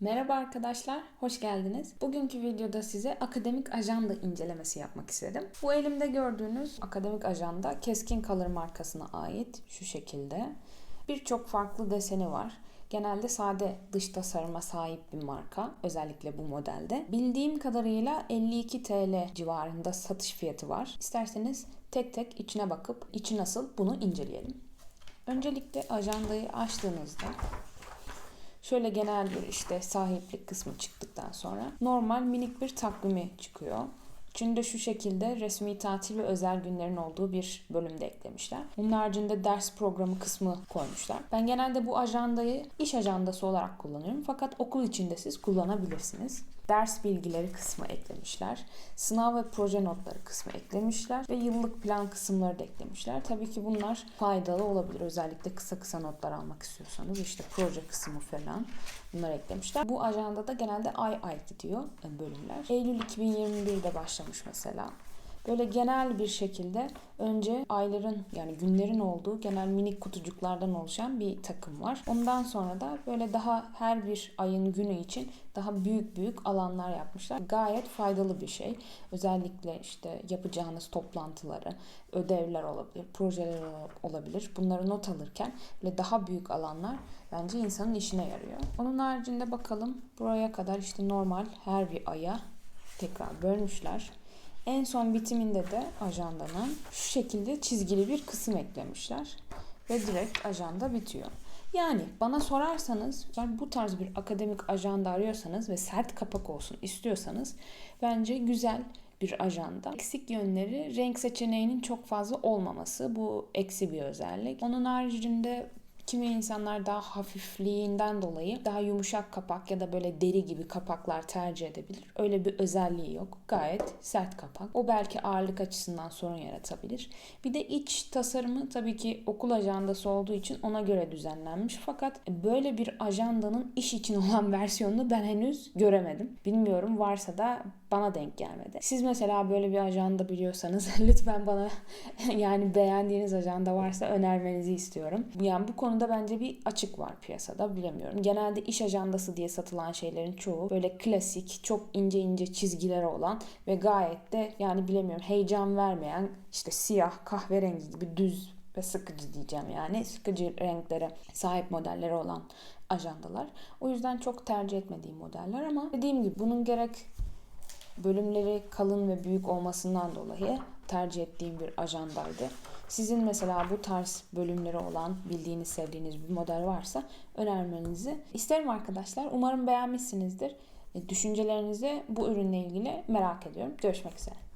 Merhaba arkadaşlar, hoş geldiniz. Bugünkü videoda size akademik ajanda incelemesi yapmak istedim. Bu elimde gördüğünüz akademik ajanda Keskin Kalır markasına ait şu şekilde. Birçok farklı deseni var. Genelde sade dış tasarıma sahip bir marka. Özellikle bu modelde. Bildiğim kadarıyla 52 TL civarında satış fiyatı var. İsterseniz tek tek içine bakıp içi nasıl bunu inceleyelim. Öncelikle ajandayı açtığınızda Şöyle genel bir işte sahiplik kısmı çıktıktan sonra normal minik bir takvimi çıkıyor. İçinde şu şekilde resmi tatil ve özel günlerin olduğu bir bölümde eklemişler. Bunun haricinde ders programı kısmı koymuşlar. Ben genelde bu ajandayı iş ajandası olarak kullanıyorum. Fakat okul içinde siz kullanabilirsiniz. Ders bilgileri kısmı eklemişler. Sınav ve proje notları kısmı eklemişler. Ve yıllık plan kısımları da eklemişler. Tabii ki bunlar faydalı olabilir. Özellikle kısa kısa notlar almak istiyorsanız. işte proje kısmı falan bunları eklemişler. Bu ajandada genelde ay ay gidiyor bölümler. Eylül 2021'de başlamış mesela. Böyle genel bir şekilde önce ayların yani günlerin olduğu genel minik kutucuklardan oluşan bir takım var. Ondan sonra da böyle daha her bir ayın günü için daha büyük büyük alanlar yapmışlar. Gayet faydalı bir şey. Özellikle işte yapacağınız toplantıları, ödevler olabilir, projeler olabilir. Bunları not alırken böyle daha büyük alanlar bence insanın işine yarıyor. Onun haricinde bakalım buraya kadar işte normal her bir aya tekrar bölmüşler. En son bitiminde de ajandanın şu şekilde çizgili bir kısım eklemişler. Ve direkt ajanda bitiyor. Yani bana sorarsanız bu tarz bir akademik ajanda arıyorsanız ve sert kapak olsun istiyorsanız bence güzel bir ajanda. Eksik yönleri renk seçeneğinin çok fazla olmaması. Bu eksi bir özellik. Onun haricinde Kimi insanlar daha hafifliğinden dolayı daha yumuşak kapak ya da böyle deri gibi kapaklar tercih edebilir. Öyle bir özelliği yok. Gayet sert kapak. O belki ağırlık açısından sorun yaratabilir. Bir de iç tasarımı tabii ki okul ajandası olduğu için ona göre düzenlenmiş. Fakat böyle bir ajandanın iş için olan versiyonunu ben henüz göremedim. Bilmiyorum varsa da bana denk gelmedi. Siz mesela böyle bir ajanda biliyorsanız lütfen bana yani beğendiğiniz ajanda varsa önermenizi istiyorum. Yani bu konuda bence bir açık var piyasada bilemiyorum. Genelde iş ajandası diye satılan şeylerin çoğu böyle klasik, çok ince ince çizgileri olan ve gayet de yani bilemiyorum heyecan vermeyen işte siyah, kahverengi gibi düz ve sıkıcı diyeceğim yani sıkıcı renklere sahip modelleri olan ajandalar. O yüzden çok tercih etmediğim modeller ama dediğim gibi bunun gerek bölümleri kalın ve büyük olmasından dolayı tercih ettiğim bir ajandaydı. Sizin mesela bu tarz bölümleri olan bildiğiniz, sevdiğiniz bir model varsa önermenizi isterim arkadaşlar. Umarım beğenmişsinizdir. Düşüncelerinizi bu ürünle ilgili merak ediyorum. Görüşmek üzere.